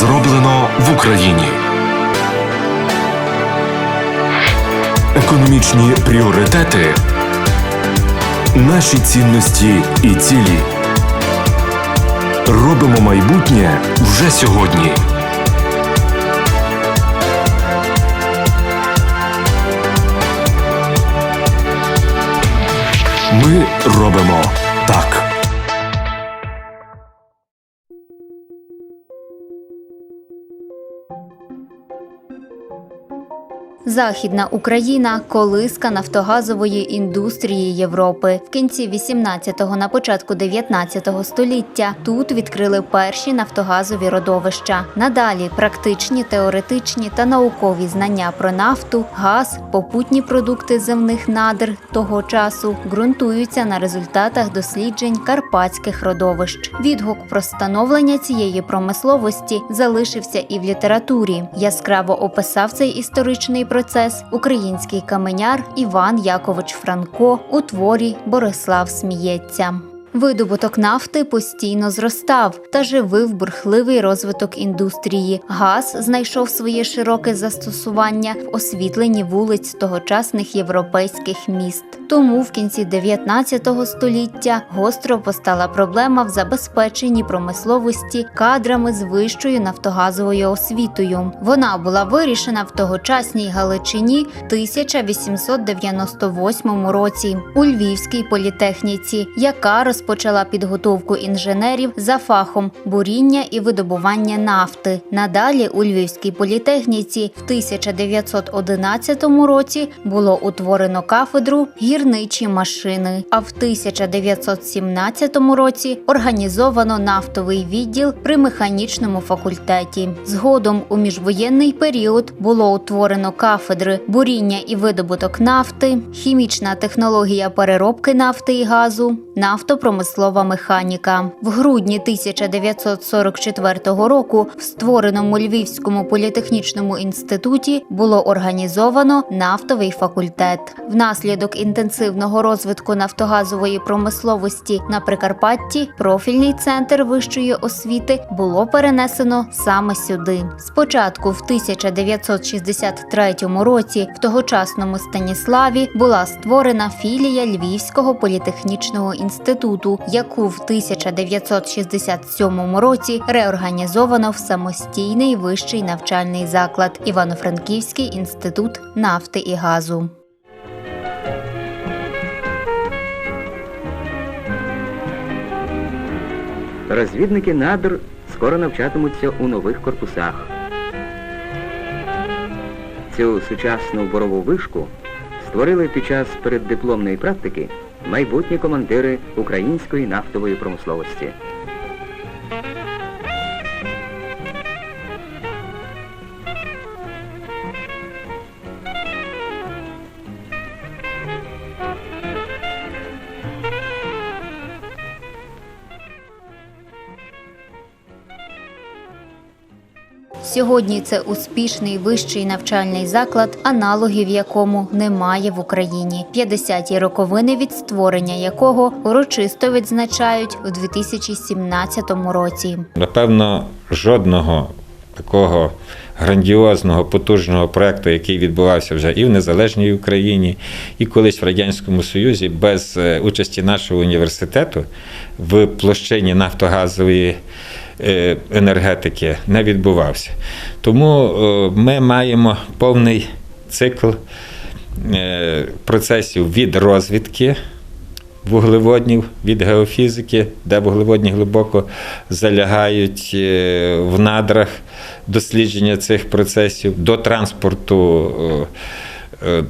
Зроблено в Україні. Економічні пріоритети. Наші цінності і цілі. Робимо майбутнє вже сьогодні. Ми робимо Західна Україна колиска нафтогазової індустрії Європи. В кінці 18-го на початку 19-го століття тут відкрили перші нафтогазові родовища. Надалі практичні, теоретичні та наукові знання про нафту, газ, попутні продукти земних надр того часу ґрунтуються на результатах досліджень карпатських родовищ. Відгук про становлення цієї промисловості залишився і в літературі. Яскраво описав цей історичний процес український каменяр Іван Якович Франко у творі Борислав сміється. Видобуток нафти постійно зростав та живив бурхливий розвиток індустрії. Газ знайшов своє широке застосування в освітленні вулиць тогочасних європейських міст. Тому в кінці 19 століття гостро постала проблема в забезпеченні промисловості кадрами з вищою нафтогазовою освітою. Вона була вирішена в тогочасній Галичині 1898 році у Львівській політехніці, яка розпочала підготовку інженерів за фахом буріння і видобування нафти. Надалі у Львівській політехніці в 1911 році було утворено кафедру гірничі машини. А в 1917 році організовано нафтовий відділ при механічному факультеті. Згодом у міжвоєнний період було утворено кафедри буріння і видобуток нафти, хімічна технологія переробки нафти і газу, нафтопромислова механіка. В грудні 1944 року в створеному Львівському політехнічному інституті було організовано нафтовий факультет. Внаслідок інтенсивного розвитку нафтогазової промисловості на Прикарпатті профільний центр вищої освіти було перенесено саме сюди. Спочатку в 1963 році в тогочасному Станіславі була створена філія Львівського політехнічного інституту, яку в 1967 році реорганізовано в самостійний вищий навчальний заклад Івано-Франківський інститут нафти і газу. Розвідники надр скоро навчатимуться у нових корпусах. Цю сучасну борову вишку створили під час переддипломної практики майбутні командири української нафтової промисловості. Сьогодні це успішний вищий навчальний заклад, аналогів якому немає в Україні. 50-ті роковини від створення якого урочисто відзначають у 2017 році. Напевно, жодного такого грандіозного, потужного проекту, який відбувався вже і в незалежній Україні, і колись в Радянському Союзі, без е, участі нашого університету в площині нафтогазової енергетики не відбувався. Тому е, ми маємо повний цикл е, процесів від розвідки вуглеводнів від геофізики, де вуглеводні глибоко залягають е, в надрах дослідження цих процесів, до транспорту е, е,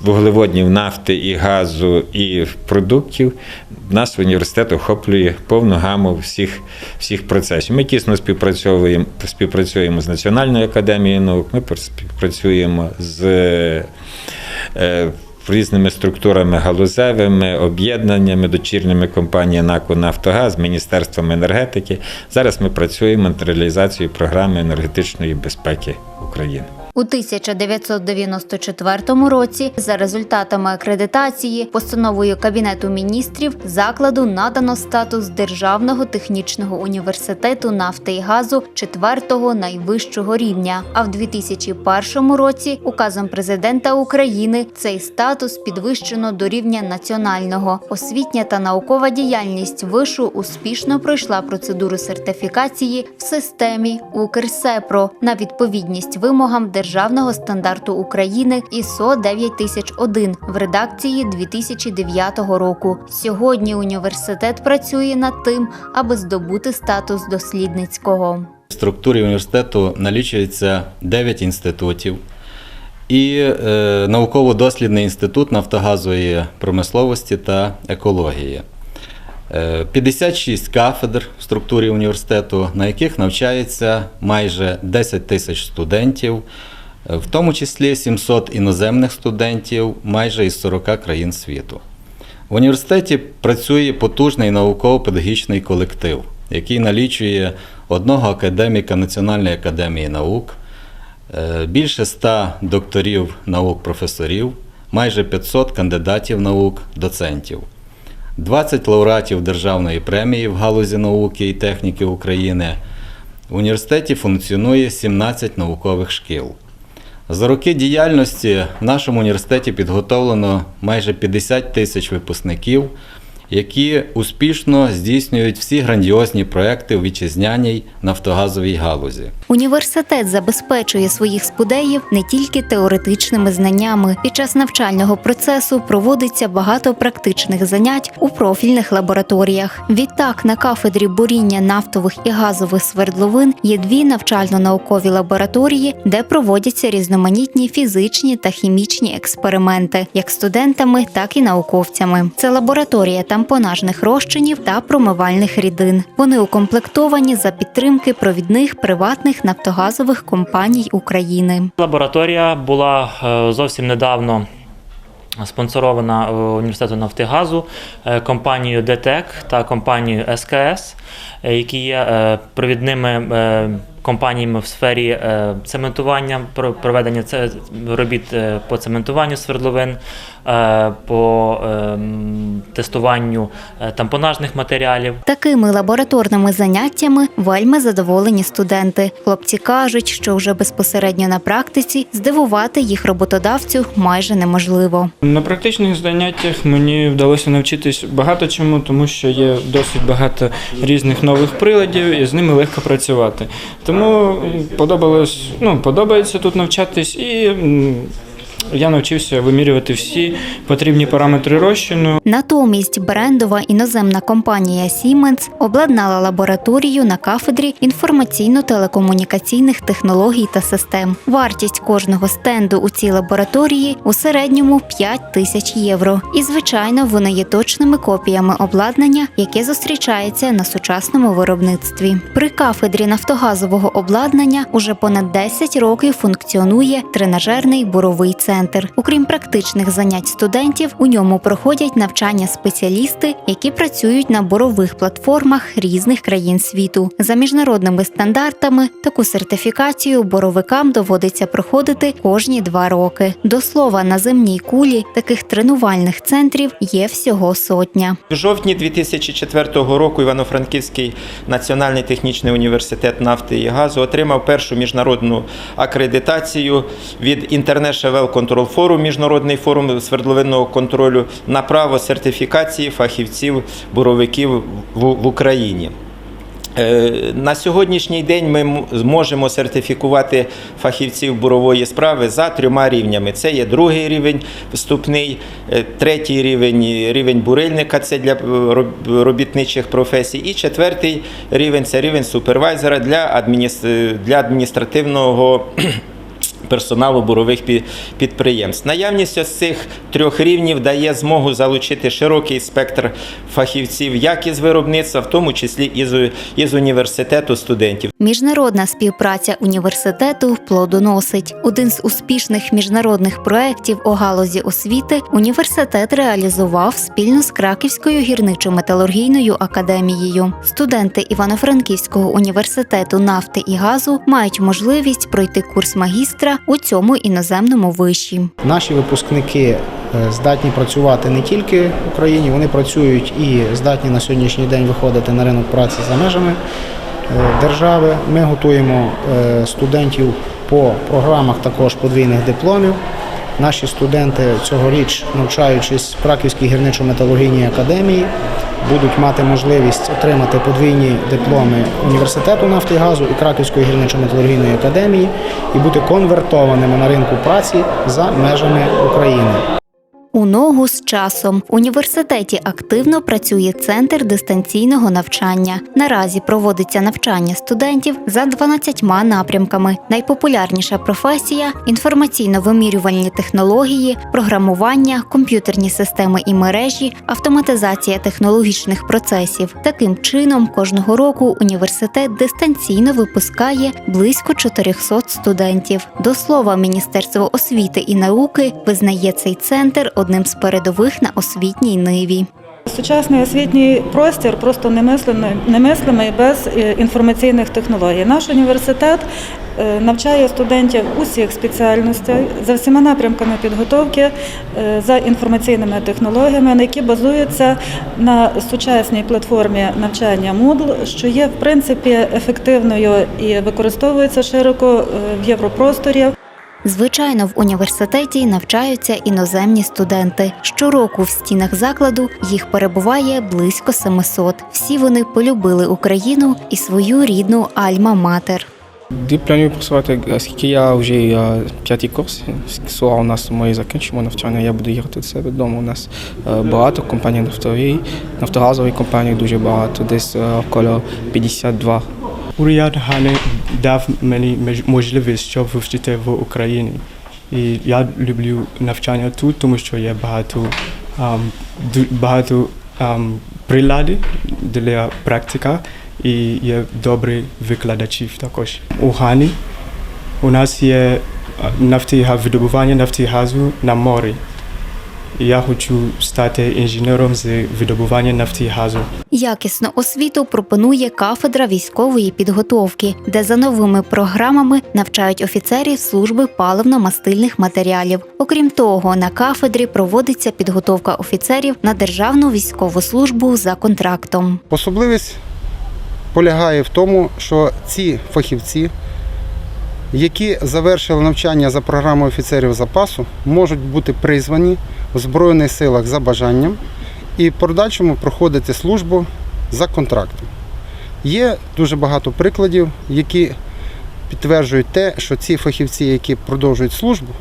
вуглеводнів нафти і газу і продуктів. Наш університет охоплює повну гаму всіх, всіх процесів. Ми тісно співпрацьовуємо, співпрацюємо з Національною академією наук, ми співпрацюємо з е, різними структурами галузевими, об'єднаннями, дочірніми компаніями НАКУ Нафтогаз, Міністерством енергетики. Зараз ми працюємо над реалізацією програми енергетичної безпеки України. У У 1994 році, за результатами акредитації, постановою Кабінету міністрів закладу надано статус Державного технічного університету нафти і газу четвертого найвищого рівня. А в 2001 році указом президента України цей статус підвищено до рівня національного. Освітня та наукова діяльність вишу успішно пройшла процедуру сертифікації в системі Укрсепро на відповідність вимогам державного стандарту України ISO 9001 в редакції 2009 року. Сьогодні університет працює над тим, аби здобути статус дослідницького. В структурі університету налічується 9 інститутів і е, науково-дослідний інститут нафтогазової промисловості та екології. Е, 56 кафедр в структурі університету, на яких навчається майже 10 тисяч студентів, в тому числі 700 іноземних студентів майже із 40 країн світу. В університеті працює потужний науково-педагогічний колектив, який налічує одного академіка Національної академії наук, е, більше 100 докторів наук професорів, майже 500 кандидатів наук, доцентів, 20 лауреатів державної премії в галузі науки і техніки України. В університеті функціонує 17 наукових шкіл. За роки діяльності в нашому університеті підготовлено майже 50 тисяч випускників, які успішно здійснюють всі грандіозні проекти у вітчизняній нафтогазовій галузі. Університет забезпечує своїх спудеїв не тільки теоретичними знаннями. Під час навчального процесу проводиться багато практичних занять у профільних лабораторіях. Відтак на кафедрі буріння нафтових і газових свердловин є дві навчально-наукові лабораторії, де проводяться різноманітні фізичні та хімічні експерименти, як студентами, так і науковцями. Це лабораторія тампонажних розчинів та промивальних рідин. Вони укомплектовані за підтримки провідних приватних нафтогазових компаній України. Лабораторія була е, зовсім недавно спонсорована е, університетом Нафтигазу е, компанією ДТЕК та компанією СКС, які є провідними компаніями в сфері е, цементування, про- проведення це- робіт е, по цементуванню свердловин, е, по ем, тестуванню тампонажних матеріалів. Такими лабораторними заняттями вельми задоволені студенти. Хлопці кажуть, що вже безпосередньо на практиці здивувати їх роботодавцю майже неможливо. На практичних заняттях мені вдалося навчитись багато чому, тому що є досить багато різних нових приладів і з ними легко працювати. Тому подобалось, ну, подобається тут навчатись, і я навчився вимірювати всі потрібні параметри розчину. Натомість брендова іноземна компанія Siemens обладнала лабораторію на кафедрі інформаційно-телекомунікаційних технологій та систем. Вартість кожного стенду у цій лабораторії у середньому 5 тисяч євро. І звичайно, вони є точними копіями обладнання, яке зустрічається на сучасному виробництві. При кафедрі нафтогазового обладнання уже понад 10 років функціонує тренажерний буровий центр. Окрім практичних занять студентів, у ньому проходять навчання спеціалісти, які працюють на бурових платформах різних країн світу. За міжнародними стандартами таку сертифікацію боровикам доводиться проходити кожні два роки. До слова, на земній кулі таких тренувальних центрів є всього сотня. В жовтні 2004 року Івано-Франківський національний технічний університет нафти і газу отримав першу міжнародну акредитацію від International Control Forum, міжнародний форум свердловинного контролю на право сертифікації фахівців буровиків в, Україні. Е, На сьогоднішній день ми зможемо сертифікувати фахівців бурової справи за трьома рівнями. Це є другий рівень вступний, е, третій рівень рівень бурильника, це для е, робітничих професій, і четвертий рівень це рівень супервайзера для адміністративного. Персоналу бурових підприємств. Наявність ось цих трьох рівнів дає змогу залучити широкий спектр фахівців, як із виробництва, в тому числі у- із університету студентів. Міжнародна співпраця університету плодоносить. Один з успішних міжнародних проєктів у галузі освіти університет реалізував спільно з Краківською гірничо-металургійною академією. Студенти Івано-Франківського університету нафти і газу мають можливість пройти курс магістра у цьому іноземному виші. Наші випускники е, здатні працювати не тільки в Україні, вони працюють і здатні на сьогоднішній день виходити на ринок праці за межами е, держави. Ми готуємо е, студентів по програмах також подвійних дипломів. Наші студенти цьогоріч, навчаючись в Краківській гірничо-металургійній академії, будуть мати можливість отримати подвійні дипломи університету нафти і газу і Краківської гірничо-металургійної академії і бути конвертованими на ринку праці за межами України. У ногу з часом в університеті активно працює центр дистанційного навчання. Наразі проводиться навчання студентів за 12 напрямками. Найпопулярніша професія інформаційно-вимірювальні технології, програмування, комп'ютерні системи і мережі, автоматизація технологічних процесів. Таким чином, кожного року університет дистанційно випускає близько 400 студентів. До слова, Міністерство освіти і науки визнає цей центр одним з передових на освітній ниві. Сучасний освітній простір просто немислимий, без е, інформаційних технологій. Наш університет е, навчає студентів усіх спеціальностей за всіма напрямками підготовки е, за інформаційними технологіями, які базуються на сучасній платформі навчання Moodle, що є в принципі ефективною і використовується широко в європросторі. Звичайно, в університеті навчаються іноземні студенти. Щороку в стінах закладу їх перебуває близько 700. Всі вони полюбили Україну і свою рідну Альма-Матер. Де планую працювати, оскільки я вже е, п'ятий курс, скоро у нас ми закінчимо навчання, я буду їхати до себе вдома. У нас е, багато компаній нафтові, нафтогазові компанії дуже багато, десь е, около 52. Уряд Гане дав мені можливість, щоб вивчити в Україні. І я люблю навчання тут, тому що є багато, багато приладів для практика і є добрі викладачів також. У Гані у нас є нафти, видобування нафти газу на морі. Я хочу стати інженером з видобування нафти і газу. Якісну освіту пропонує кафедра військової підготовки, де за новими програмами навчають офіцерів служби паливно-мастильних матеріалів. Окрім того, на кафедрі проводиться підготовка офіцерів на державну військову службу за контрактом. Особливість полягає в тому, що ці фахівці, які завершили навчання за програмою офіцерів запасу, можуть бути призвані в Збройних силах за бажанням і в подальшому проходити службу за контрактом. Є дуже багато прикладів, які підтверджують те, що ці фахівці, які продовжують службу,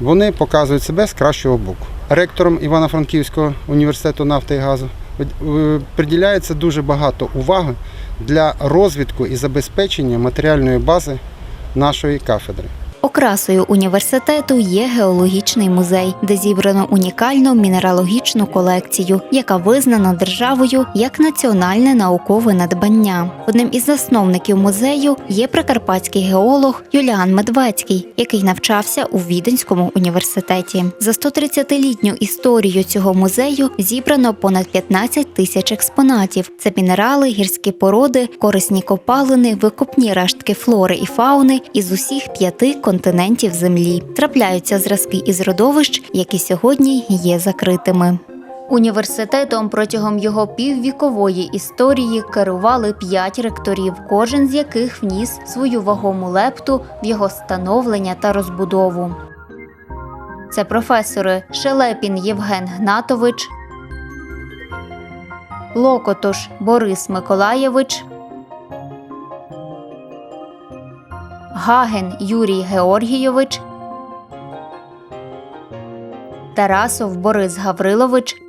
вони показують себе з кращого боку. Ректором Івано-Франківського університету нафти і газу е, приділяється дуже багато уваги для розвитку і забезпечення матеріальної бази нашої кафедри. Окрасою університету є геологічний музей, де зібрано унікальну мінералогічну колекцію, яка визнана державою як національне наукове надбання. Одним із засновників музею є прикарпатський геолог Юліан Медвецький, який навчався у Віденському університеті. За 130-літню історію цього музею зібрано понад 15 тисяч експонатів. Це мінерали, гірські породи, корисні копалини, викопні рештки флори і фауни із усіх п'яти континентів Землі. Трапляються зразки із родовищ, які сьогодні є закритими. Університетом протягом його піввікової історії керували п'ять ректорів, кожен з яких вніс свою вагому лепту в його становлення та розбудову. Це професори Шелепін Євген Гнатович, Локотош Борис Миколаєвич, Гаген Юрій Георгійович, Тарасов Борис Гаврилович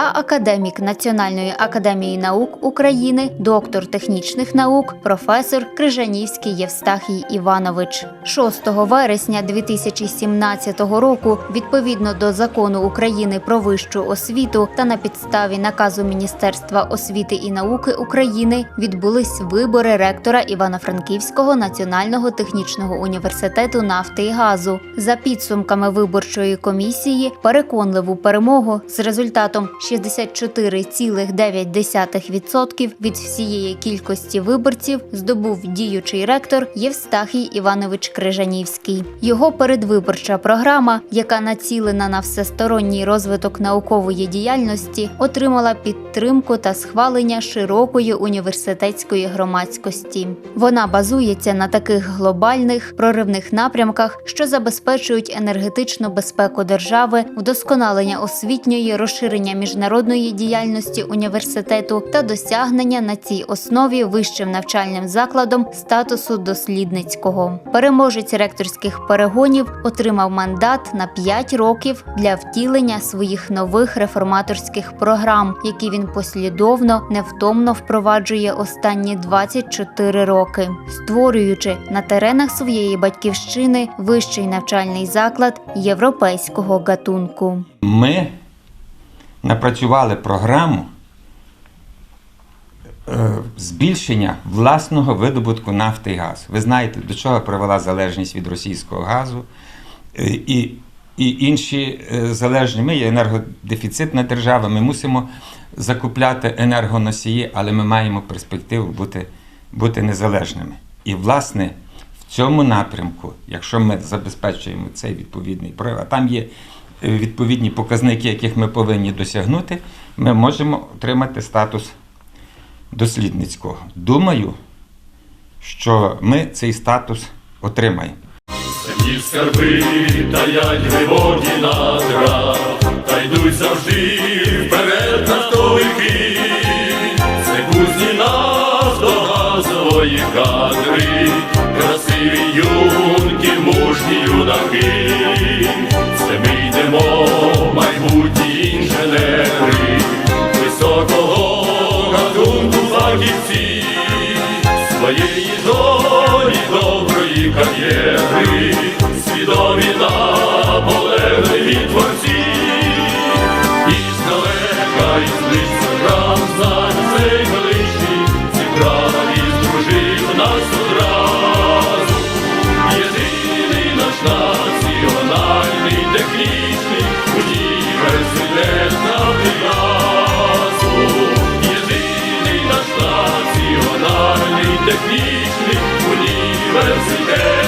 та академік Національної академії наук України, доктор технічних наук, професор Крижанівський Євстахій Іванович. 6 вересня 2017 року, відповідно до закону України про вищу освіту та на підставі наказу Міністерства освіти і науки України відбулись вибори ректора Івано-Франківського національного технічного університету нафти і газу. За підсумками виборчої комісії, переконливу перемогу з результатом 64,9% від всієї кількості виборців здобув діючий ректор Євстахій Іванович Крижанівський. Його передвиборча програма, яка націлена на всесторонній розвиток наукової діяльності, отримала підтримку та схвалення широкої університетської громадськості. Вона базується на таких глобальних проривних напрямках, що забезпечують енергетичну безпеку держави, вдосконалення освітньої, розширення міжнародної діяльності університету та досягнення на цій основі вищим навчальним закладом статусу дослідницького. Переможець ректорських перегонів отримав мандат на 5 років для втілення своїх нових реформаторських програм, які він послідовно невтомно впроваджує останні 24 роки, створюючи на теренах своєї батьківщини вищий навчальний заклад європейського гатунку. Ми напрацювали програму е, збільшення власного видобутку нафти і газу. Ви знаєте, до чого привела залежність від російського газу е, і, і інші е, залежні. Ми є енергодефіцитна держава, ми мусимо закупляти енергоносії, але ми маємо перспективу бути, бути незалежними. І, власне, в цьому напрямку, якщо ми забезпечуємо цей відповідний прояв, а там є відповідні показники, яких ми повинні досягнути, ми можемо отримати статус дослідницького. Думаю, що ми цей статус отримаємо. Земні скарби таять глибокі надра, та йдуть завжди вперед нафтовики. Це кузні нафтогазової кадри, красиві юнки, мужні юнаки це ми йдемо, майбутні інженери, високого гатунку фахівці, своєї долі доброї кар'єри, свідомі наполегливі творці, і здалека із них за цей величний, зібрав і дружив нас одразу, єдиний наш народ вічний, університет Нафрикасу, єдиний наш національний технічний університет.